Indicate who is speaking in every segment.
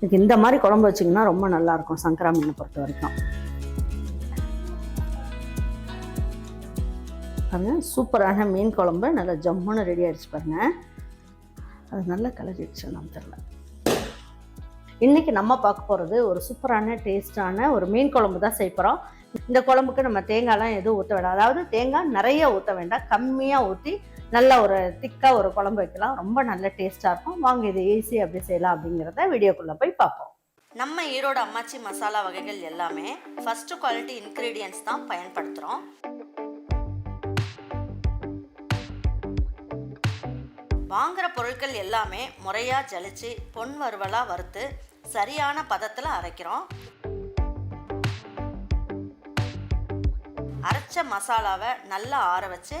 Speaker 1: இதுக்கு இந்த மாதிரி குழம்பு வச்சிங்கன்னா ரொம்ப நல்லாயிருக்கும் சங்கரா மீனை பொறுத்த வரைக்கும். பாருங்க சூப்பரான மீன் குழம்பு. நல்லா ஜம்முன்னு ரெடி ஆயிடுச்சு பாருங்க. அது நல்லா கலரிடுச்சு நம்ம தெரில இன்னைக்கு நம்ம பார்க்க போகிறது ஒரு சூப்பரான டேஸ்டான ஒரு மீன் குழம்பு தான் செய்ய போகிறோம் இந்த குழம்புக்கு நம்ம தேங்காய்லாம் எதுவும் ஊற்ற வேண்டாம். அதாவது தேங்காய் நிறைய ஊற்ற வேண்டாம். கம்மியாக ஊற்றி நல்ல ஒரு திக்காக ஒரு குழம்பு வைக்கலாம். ரொம்ப நல்ல டேஸ்ட்டாக இருக்கும். வாங்க இது ஈஸி அப்படி செய்யலாம் அப்படிங்கிறத வீடியோக்குள்ளே போய் பார்ப்போம்.
Speaker 2: நம்ம ஈரோடு அம்மாச்சி மசாலா வகைகள் எல்லாமே ஃபஸ்ட்டு குவாலிட்டி இன்க்ரீடியன்ஸ் தான் பயன்படுத்துகிறோம் வாங்குற பொருட்கள் எல்லாமே முறையாக ஜலிச்சு பொன் வறுவலாக வறுத்து சரியான பதத்தில் அரைக்கிறோம். அரைச்ச மசாலாவை நல்லா ஆற வச்சு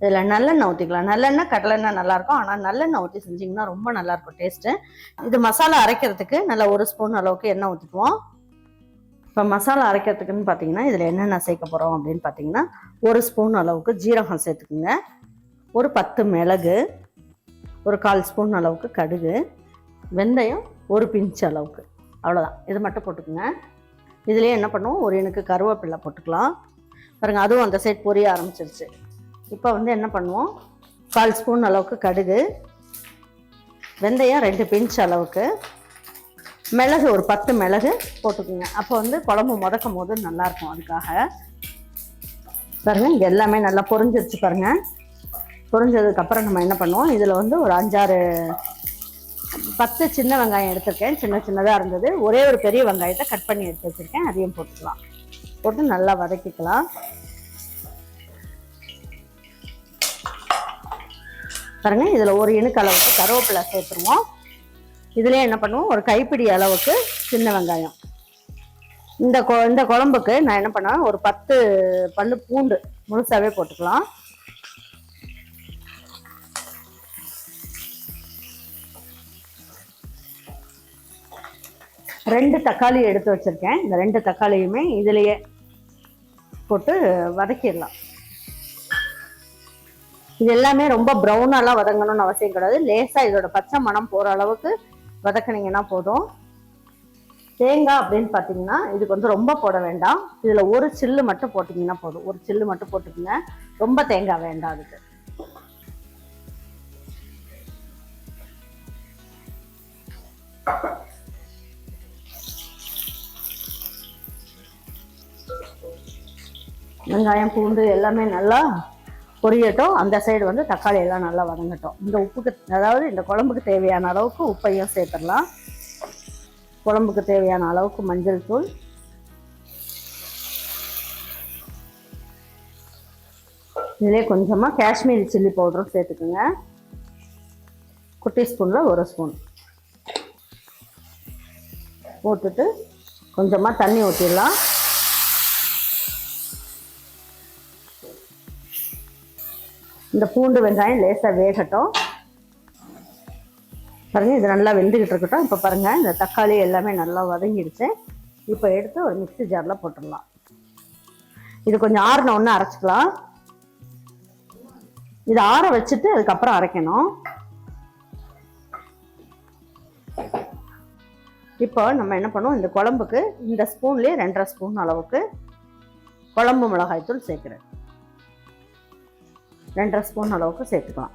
Speaker 1: இதில் நல்லெண்ணெய் ஊற்றிக்கலாம் நல்லெண்ணெய் கடலெண்ணெய் நல்லாயிருக்கும். ஆனால் நல்லெண்ணெய் ஊற்றி செஞ்சிங்கன்னா ரொம்ப நல்லாயிருக்கும் டேஸ்ட்டு இது மசாலா அரைக்கிறதுக்கு நல்லா ஒரு ஸ்பூன் அளவுக்கு எண்ணெய் ஊற்றிக்குவோம் இப்போ மசாலா அரைக்கிறதுக்குன்னு பார்த்தீங்கன்னா இதில் என்னென்ன சேர்க்க போகிறோம் அப்படின்னு பார்த்தீங்கன்னா ஒரு ஸ்பூன் அளவுக்கு ஜீரகம் சேர்த்துக்குங்க. ஒரு பத்து மிளகு ஒரு கால் ஸ்பூன் அளவுக்கு கடுகு வெந்தயம் ஒரு பிஞ்ச் அளவுக்கு. அவ்வளோதான் இது மட்டும் போட்டுக்குங்க. இதுலேயே என்ன பண்ணுவோம்? ஒரு எனக்கு கருவேப்பிலை போட்டுக்கலாம். பாருங்கள் அதுவும் அந்த சைட் பொரிய ஆரம்பிச்சிருச்சு. இப்போ வந்து என்ன பண்ணுவோம்? கால் ஸ்பூன் அளவுக்கு கடுகு வெந்தயம் ரெண்டு பிஞ்ச் அளவுக்கு மிளகு ஒரு பத்து மிளகு போட்டுக்கோங்க. அப்போ வந்து குழம்பு முதக்கும் போது நல்லாயிருக்கும் அதுக்காக. பாருங்கள் இது எல்லாமே நல்லா பொரிஞ்சிருச்சு பாருங்கள் பொரிஞ்சதுக்கப்புறம் நம்ம என்ன பண்ணுவோம்? இதில் வந்து ஒரு அஞ்சாறு பத்து சின்ன வெங்காயம் எடுத்திருக்கேன். சின்ன சின்னதாக இருந்தது. ஒரே ஒரு பெரிய வெங்காயத்தை கட் பண்ணி எடுத்து வச்சுருக்கேன். அதையும் போட்டுக்கலாம். போட்டு நல்லா வதக்கிக்கலாம். பாருங்க இதில் ஒரு இணுக்கு அளவுக்கு கருவேப்பிலை சேர்த்துருவோம். இதுலேயே என்ன பண்ணுவோம் ஒரு கைப்பிடி அளவுக்கு சின்ன வெங்காயம். இந்த கொ இந்த குழம்புக்கு நான் என்ன பண்ணுவேன் ஒரு பத்து பல்லு பூண்டு முழுசாவே போட்டுக்கலாம். ரெண்டு தக்காளி எடுத்து வச்சிருக்கேன். இந்த ரெண்டு தக்காளியுமே இதுலயே போட்டு வதக்கிடலாம். இது எல்லாமே ரொம்ப ப்ரௌனாலாம் வதங்கணும்னு அவசியம் கிடையாது. லேசாக இதோட பச்சை மணம் போகிற அளவுக்கு வதக்குனீங்கன்னா போதும். தேங்காய் அப்படின்னு பார்த்தீங்கன்னா இதுக்கு வந்து ரொம்ப போட வேண்டாம். இதில் ஒரு சில்லு மட்டும் போட்டிங்கன்னா போதும். ஒரு சில்லு மட்டும் போட்டுக்கோங்க. ரொம்ப தேங்காய் வேண்டாம் அதுக்கு. வெங்காயம் பூண்டு எல்லாமே நல்லா பொரியட்டும். அந்த சைடு வந்து தக்காளி எல்லாம் நல்லா வதங்கட்டும். இந்த உப்புக்கு அதாவது இந்த குழம்புக்கு தேவையான அளவுக்கு உப்பையும் சேர்த்துடலாம். குழம்புக்கு தேவையான அளவுக்கு மஞ்சள் தூள். இதிலே கொஞ்சமாக காஷ்மீரி சில்லி பவுடரும் சேர்த்துக்குங்க. குட்டி ஸ்பூனில் ஒரு ஸ்பூன். போட்டுட்டு கொஞ்சமாக தண்ணி ஊற்றிடலாம் இந்த பூண்டு வெங்காயம் லேசாக வேகட்டும். பாருங்க இது நல்லா வெந்துக்கிட்டு இருக்கட்டும். இப்போ பாருங்க இந்த தக்காளி எல்லாமே நல்லா வதங்கிடுச்சு. இப்போ எடுத்து ஒரு மிக்ஸி ஜாரில் போட்டுடலாம். இது கொஞ்சம் ஆறின ஒன்று அரைச்சிக்கலாம். இது ஆற வச்சுட்டு அதுக்கப்புறம் அரைக்கணும். இப்போ நம்ம என்ன பண்ணுவோம்? இந்த குழம்புக்கு இந்த ஸ்பூன்லேயே ரெண்டரை ஸ்பூன் அளவுக்கு குழம்பு மிளகாய்த்தூள் சேர்க்குறேன் ரெண்டரை ஸ்பூன் அளவுக்கு சேர்த்துக்கலாம்.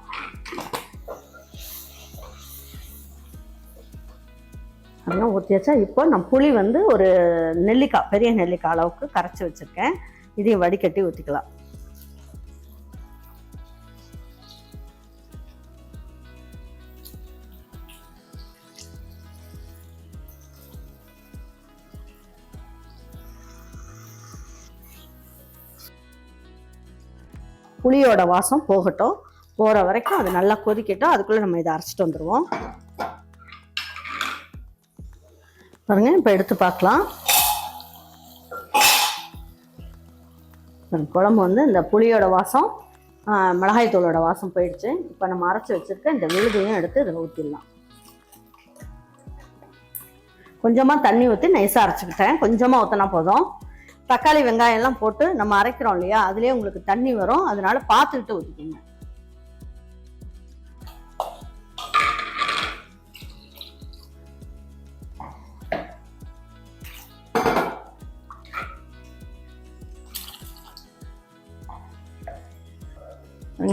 Speaker 1: அதெல்லாம் ஊற்றி வச்சா இப்போ நான் புளி வந்து ஒரு நெல்லிக்காய் பெரிய நெல்லிக்காய் அளவுக்கு கரைச்சி வச்சுருக்கேன். இதையும் வடிகட்டி ஊற்றிக்கலாம் புளியோட வாசம் போகட்டும். போகிற வரைக்கும் அது நல்லா கொதிக்கட்டும். அதுக்குள்ளே நம்ம இதை அரைச்சிட்டு வந்துடுவோம் பாருங்க இப்போ எடுத்து பார்க்கலாம். குழம்பு வந்து இந்த புளியோட வாசம் மிளகாய் தூளோட வாசம் போயிடுச்சு. இப்போ நம்ம அரைச்சி வச்சிருக்க இந்த விழுதையும் எடுத்து இதில் ஊற்றிடலாம் கொஞ்சமாக தண்ணி ஊற்றி நைஸாக அரைச்சிக்கிட்டேன். கொஞ்சமாக ஊற்றினா போதும். தக்காளி வெங்காயம் எல்லாம் போட்டு நம்ம அரைக்கிறோம் இல்லையா? அதுலேயே உங்களுக்கு தண்ணி வரும். அதனால பார்த்துக்கிட்டு ஊற்றிக்கோங்க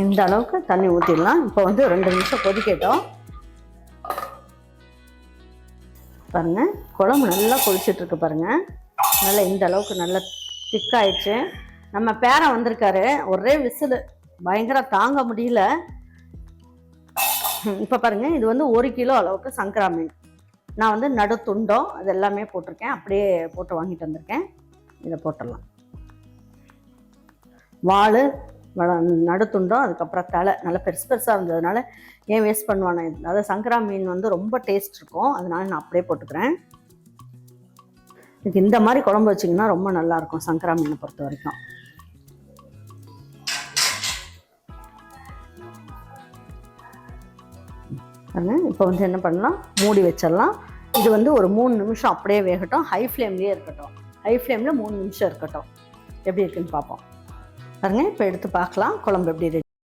Speaker 1: இந்த அளவுக்கு தண்ணி ஊற்றிடலாம் இப்போ வந்து ரெண்டு நிமிஷம் கொதிக்கட்டும். பாருங்க குழம்பு நல்லா கொதிச்சிட்டு இருக்கு நல்லா இந்த அளவுக்கு நல்லா திக்காயிடுச்சு நம்ம பேரன் வந்திருக்காரு. ஒரே விசில். பயங்கர தாங்க முடியல. இப்போ பாருங்கள் இது வந்து ஒரு கிலோ அளவுக்கு சங்கரா மீன். நான் வந்து நடு துண்டம் அது எல்லாமே போட்டிருக்கேன். அப்படியே போட்டு வாங்கிட்டு வந்திருக்கேன். இதை போட்டுடலாம். வாள் நடுத்துண்டோம் அதுக்கப்புறம் தலை. நல்லா பெருசு பெருசாக இருந்ததுனால ஏன் வேஸ்ட் பண்ணுவானே. அதாவது சங்கரா மீன் வந்து ரொம்ப டேஸ்ட் இருக்கும். அதனால நான் அப்படியே போட்டுக்கிறேன். இதுக்கு இந்த மாதிரி குழம்பு வச்சிங்கன்னா ரொம்ப நல்லா இருக்கும். சங்கரா மீனை பொறுத்த வரைக்கும். இப்போ வந்து என்ன பண்ணலாம்? மூடி வச்சிடலாம். இது வந்து ஒரு மூணு நிமிஷம் அப்படியே வேகட்டும். ஹை ஃப்ளேம்லேயே இருக்கட்டும். ஹை ஃப்ளேமில் மூணு நிமிஷம் இருக்கட்டும். எப்படி இருக்குன்னு பார்ப்போம். பாருங்க இப்போ எடுத்து பார்க்கலாம். குழம்பு எப்படி ரெடி